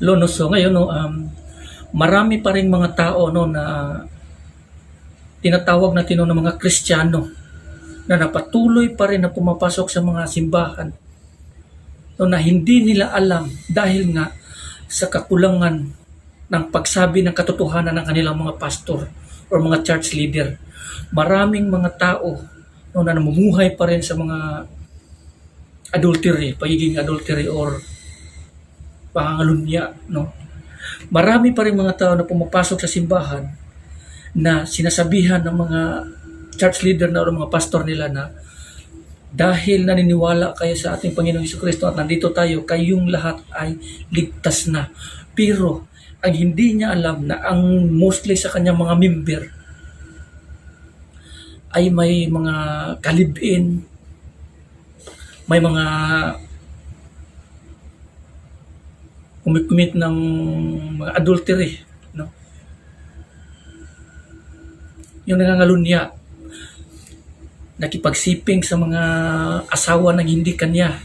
Lono, so ngayon, no, um, marami pa rin mga tao no, na tinatawag natin no, ng mga Kristiyano na napatuloy pa rin na pumapasok sa mga simbahan no, na hindi nila alam dahil nga sa kakulangan ng pagsabi ng katotohanan ng kanilang mga pastor or mga church leader. Maraming mga tao no, na namumuhay pa rin sa mga adultery, pagiging adultery or pangangalunya, no? Marami pa rin mga tao na pumapasok sa simbahan na sinasabihan ng mga church leader na o mga pastor nila na dahil naniniwala kayo sa ating Panginoong Hesus Kristo at nandito tayo, kayong lahat ay ligtas na. Pero ang hindi niya alam na ang mostly sa kanyang mga member ay may mga kalibin, may mga kumit ng mga adultery, no? Yung nangangalunya, nakipagsiping sa mga asawa ng hindi kanya,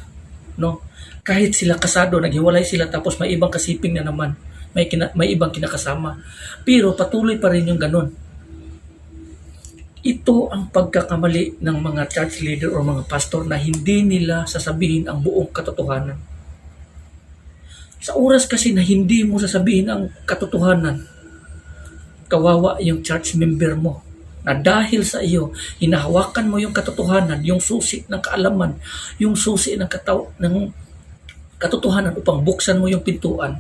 no? Kahit sila kasado, naghiwalay sila tapos may ibang kasiping na naman, may kina, may ibang kinakasama. Pero patuloy pa rin yung ganun. Ito ang pagkakamali ng mga church leader o mga pastor na hindi nila sasabihin ang buong katotohanan. Sa oras kasi na hindi mo sasabihin ang katotohanan, kawawa yung church member mo na dahil sa iyo, hinahawakan mo yung katotohanan, yung susi ng kaalaman, yung susi ng, kataw ng katotohanan upang buksan mo yung pintuan,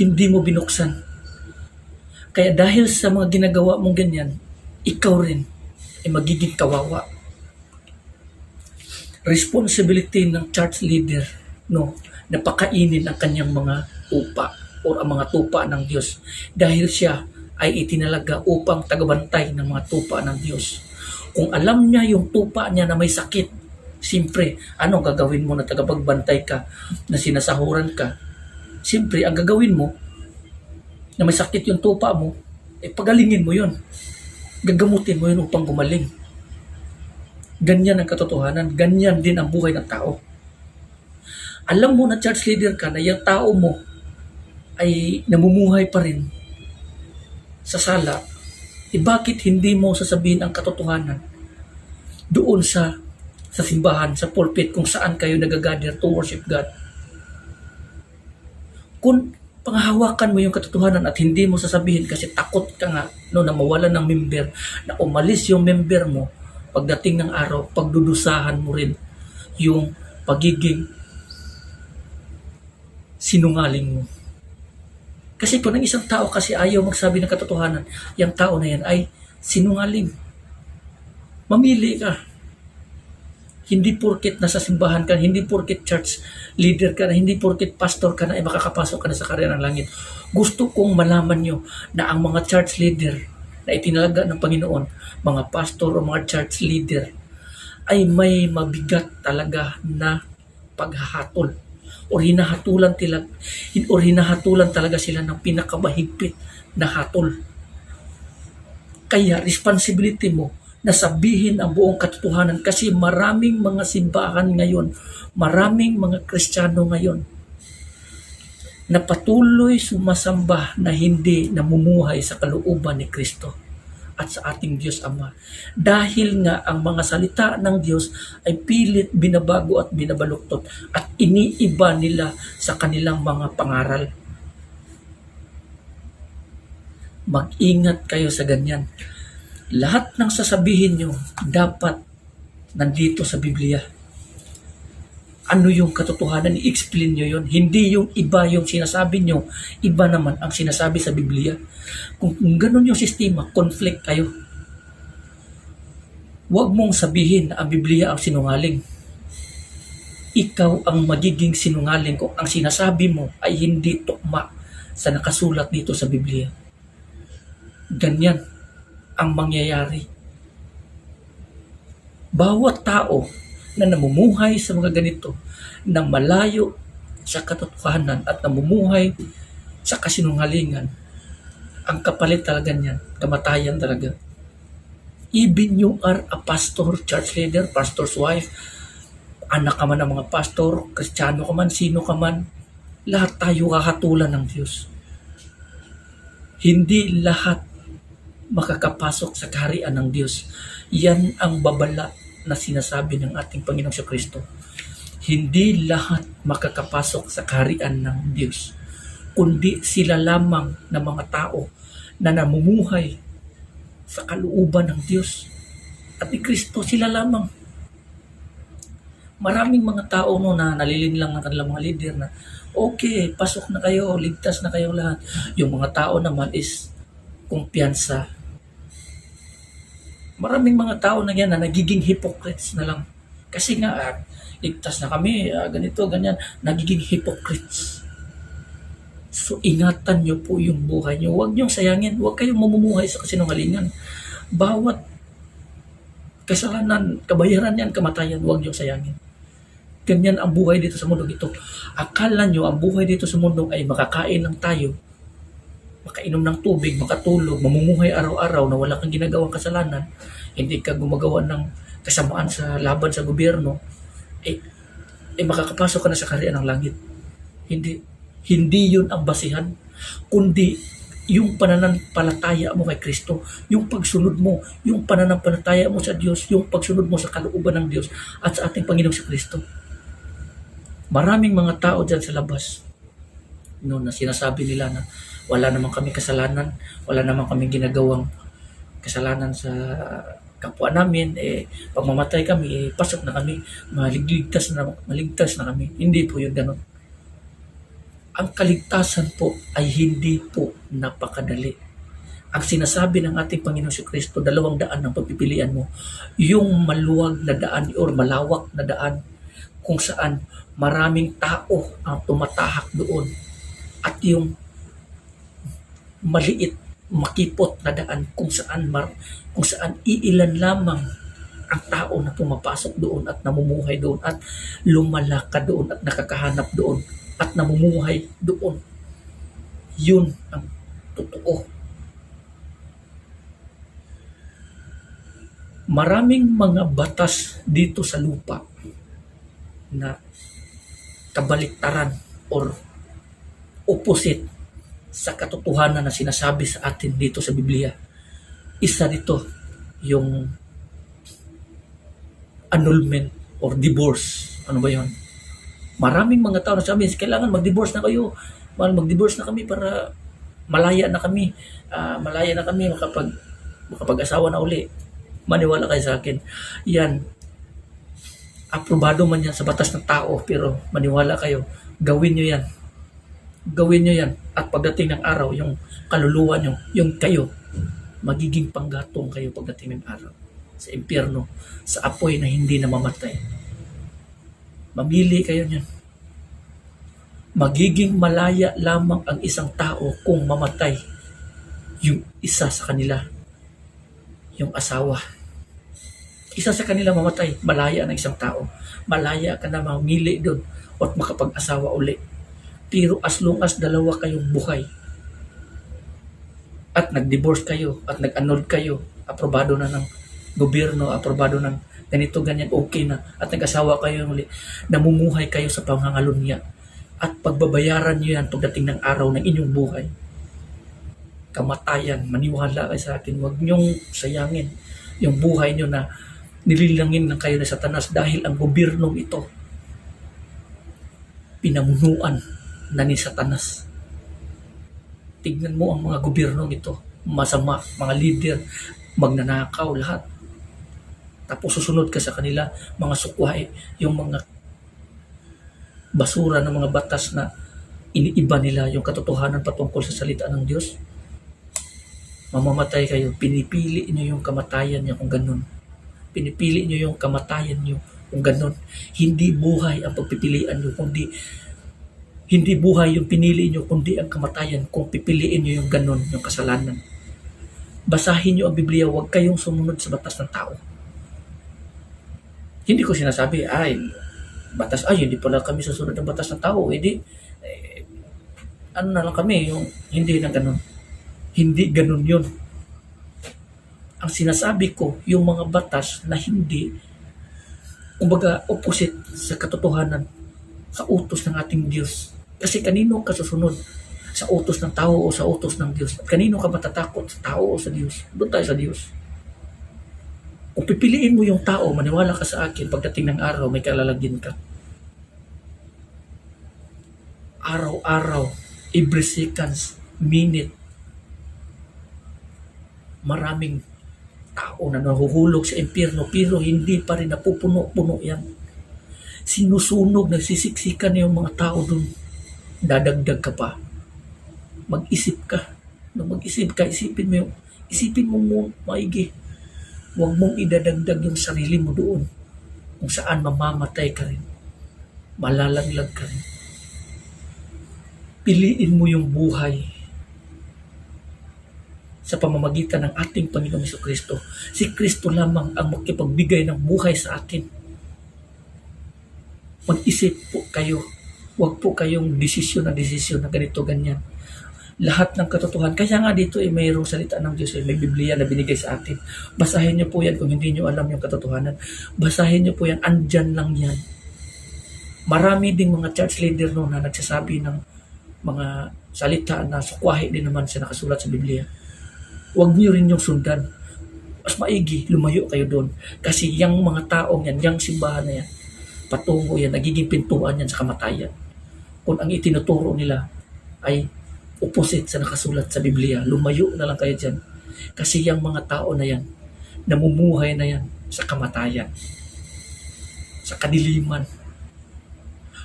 hindi mo binuksan. Kaya dahil sa mga ginagawa mong ganyan, ikaw rin ay magiging kawawa. Responsibility ng church leader, no, na pakainin ang kanyang mga tupa o ang mga tupa ng Diyos dahil siya ay itinalaga upang tagabantay ng mga tupa ng Diyos. Kung alam niya yung tupa niya na may sakit, siyempre, ano gagawin mo na tagapagbantay ka, na sinasahuran ka? Siyempre, ang gagawin mo, na may sakit yung tupa mo, eh pagalingin mo yun. Gagamutin mo yun upang gumaling. Ganyan ang katotohanan. Ganyan din ang buhay ng tao. Alam mo na church leader ka na yung tao mo ay namumuhay pa rin sa sala, eh bakit hindi mo sasabihin ang katotohanan doon sa sa simbahan, sa pulpit, kung saan kayo nagagather to worship God? Kung panghahawakan mo yung katotohanan at hindi mo sasabihin kasi takot ka nga no, na mawalan ng member, na umalis yung member mo, pagdating ng araw, pagdudusahan mo rin yung pagiging sinungaling mo. Kasi kung ang isang tao kasi ayaw magsabi ng katotohanan, yung tao na yan ay sinungaling. Mamili ka. Hindi porket nasa simbahan ka, hindi porket church leader ka hindi porket pastor ka na, ay makakapasok ka na sa karya ng langit. Gusto kong malaman nyo na ang mga church leader na itinalaga ng Panginoon, mga pastor o mga church leader, ay may mabigat talaga na paghahatol or hinahatulan tila or hinahatulan talaga sila ng pinakamahigpit na hatol. Kaya responsibility mo na sabihin ang buong katotohanan kasi maraming mga simbahan ngayon, maraming mga Kristiyano ngayon na patuloy sumasamba na hindi namumuhay sa kalooban ni Kristo at sa ating Diyos Ama. Dahil nga ang mga salita ng Diyos ay pilit binabago at binabaluktot at iniiba nila sa kanilang mga pangaral. Mag-ingat kayo sa ganyan. Lahat ng sasabihin nyo dapat nandito sa Biblia. Ano yung katotohanan? I-explain nyo yun. Hindi yung iba yung sinasabi nyo. Iba naman ang sinasabi sa Biblia. Kung, kung ganun yung sistema, conflict kayo. Huwag mong sabihin na ang Biblia ang sinungaling. Ikaw ang magiging sinungaling kung ang sinasabi mo ay hindi tukma sa nakasulat dito sa Biblia. Ganyan ang mangyayari. Bawat tao na namumuhay sa mga ganito na malayo sa katotohanan at namumuhay sa kasinungalingan, ang kapalit talaga niyan, kamatayan talaga. Even you are a pastor, church leader, pastor's wife, anak ka man ng mga pastor, kristyano ka man, sino ka man, lahat tayo kahatulan ng Diyos. Hindi lahat makakapasok sa kaharian ng Diyos. Yan ang babala na sinasabi ng ating Panginoong sa Kristo. Hindi lahat makakapasok sa kaharian ng Diyos, kundi sila lamang na mga tao na namumuhay sa kalooban ng Diyos. At ni Kristo sila lamang. Maraming mga tao no na nalilinlang ng kanilang mga leader na okay, pasok na kayo, ligtas na kayo lahat. Yung mga tao naman is kumpiyansa. Maraming mga tao na yan na nagiging hypocrites na lang. Kasi nga, ah, ligtas na kami, ah, ganito, ganyan, nagiging hypocrites. So, ingatan nyo po yung buhay nyo. Huwag nyo sayangin. Huwag kayong mamumuhay sa kasinungalingan. Bawat kasalanan, kabayaran yan, kamatayan, huwag nyo sayangin. Ganyan ang buhay dito sa mundo ito. Akala nyo ang buhay dito sa mundo ay makakain lang tayo, makainom ng tubig, makatulog, mamumuhay araw-araw na wala kang ginagawang kasalanan, hindi ka gumagawa ng kasamaan sa laban sa gobyerno, eh, eh makakapasok ka na sa kaharian ng langit. Hindi. Hindi yun ang basihan, kundi yung pananampalataya mo kay Kristo, yung pagsunod mo, yung pananampalataya mo sa Diyos, yung pagsunod mo sa kalooban ng Diyos at sa ating Panginoong sa Kristo. Maraming mga tao dyan sa labas no, na sinasabi nila na wala naman kami kasalanan, wala naman kami ginagawang kasalanan sa kapwa namin, eh, pag mamatay kami, eh, pasok na kami, maligligtas na, maligtas na kami. Hindi po yun ganun. Ang kaligtasan po ay hindi po napakadali. Ang sinasabi ng ating Panginoon si Kristo, dalawang daan ang pagpipilian mo. Yung maluwag na daan or malawak na daan kung saan maraming tao ang tumatahak doon. At yung maliit, makipot na daan kung saan mar, kung saan iilan lamang ang tao na pumapasok doon at namumuhay doon at lumalakad doon at nakakahanap doon at namumuhay doon. Yun ang totoo. Maraming mga batas dito sa lupa na kabaliktaran or opposite sa katotohanan na sinasabi sa atin dito sa Biblia. Isa dito yung annulment or divorce. Ano ba yon? Maraming mga tao na sabi, kailangan mag-divorce na kayo. Mag-divorce na kami para malaya na kami. Ah, malaya na kami makapag makapag-asawa na uli. Maniwala kayo sa akin. Yan, aprobado man yan sa batas ng tao, pero maniwala kayo, gawin nyo yan. Gawin nyo yan. At pagdating ng araw, yung kaluluwa nyo, yung kayo, magiging panggatong kayo pagdating ng araw. Sa impyerno, sa apoy na hindi namamatay. Mamili kayo niyan. Magiging malaya lamang ang isang tao kung mamatay yung isa sa kanila, yung asawa. Isa sa kanila mamatay, malaya ng isang tao. Malaya ka na mamili doon at makapag-asawa uli. Pero as long as dalawa kayong buhay at nag-divorce kayo at nag-annul kayo, aprobado na ng gobyerno, aprobado ng ganito, ganyan, okay na, at nag-asawa kayo muli, namumuhay kayo sa pangangalunya at pagbabayaran nyo yan pagdating ng araw ng inyong buhay. Kamatayan, maniwala kayo sa akin, huwag nyong sayangin yung buhay nyo na nililangin ng kayo na satanas dahil ang gobyernong ito pinamunuan na ni satanas. Tignan mo ang mga gobyernong ito, masama, mga leader, magnanakaw lahat. Tapos susunod ka sa kanila, mga sukway, yung mga basura ng mga batas na iniiba nila yung katotohanan patungkol sa salita ng Diyos. Mamamatay kayo, pinipili niyo yung kamatayan niya kung ganun. Pinipili niyo yung kamatayan niyo kung ganun. Hindi buhay ang pagpipilian niyo, kundi hindi buhay yung pinili niyo, kundi ang kamatayan kung pipiliin niyo yung ganun, yung kasalanan. Basahin niyo ang Biblia, huwag kayong sumunod sa batas ng tao. Hindi ko sinasabi, ay, batas, ay, hindi pala kami susunod ng batas ng tao. Hindi, eh, ano na lang kami, yung hindi na ganun. Hindi ganun yun. Ang sinasabi ko, yung mga batas na hindi, kumbaga, opposite sa katotohanan, sa utos ng ating Diyos. Kasi kanino ka susunod? Sa utos ng tao o sa utos ng Diyos? At kanino ka matatakot? Sa tao o sa Diyos? Doon tayo sa Diyos. Kung pipiliin mo yung tao, maniwala ka sa akin, pagdating ng araw, may kalalagyan ka. Araw-araw, every seconds, minute, maraming tao na nahuhulog sa impyerno pero hindi pa rin napupuno-puno yan. Sinusunog, nagsisiksikan yung mga tao dun. Dadagdag ka pa. Mag-isip ka. Nung mag-isip ka, isipin mo isipin mo mo maigi. Huwag mong idadagdag yung sarili mo doon kung saan mamamatay ka rin. Malalaglag ka rin. Piliin mo yung buhay sa pamamagitan ng ating Panginoong Hesus Kristo. Si Kristo lamang ang makipagbigay ng buhay sa atin. Mag-isip po kayo. Huwag po kayong desisyon na desisyon na ganito, ganyan. Lahat ng katotohanan. Kaya nga dito ay mayroong salita ng Diyos, eh, may Biblia na binigay sa atin. Basahin niyo po yan kung hindi niyo alam yung katotohanan. Basahin niyo po yan, andyan lang yan. Marami ding mga church leader no na nagsasabi ng mga salita na sukwahi din naman sa nakasulat sa Biblia huwag niyo rin yung sundan. Mas maigi, lumayo kayo doon. Kasi yung mga taong yan, yung simbahan na yan, patungo yan, nagiging pintuan yan sa kamatayan. Kung ang itinuturo nila ay opposite sa nakasulat sa Biblia, lumayo na lang kayo dyan. Kasi yung mga tao na yan, namumuhay na yan sa kamatayan, sa kadiliman.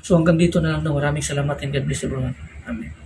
So hanggang dito na lang maraming salamat and God bless everyone. Amen.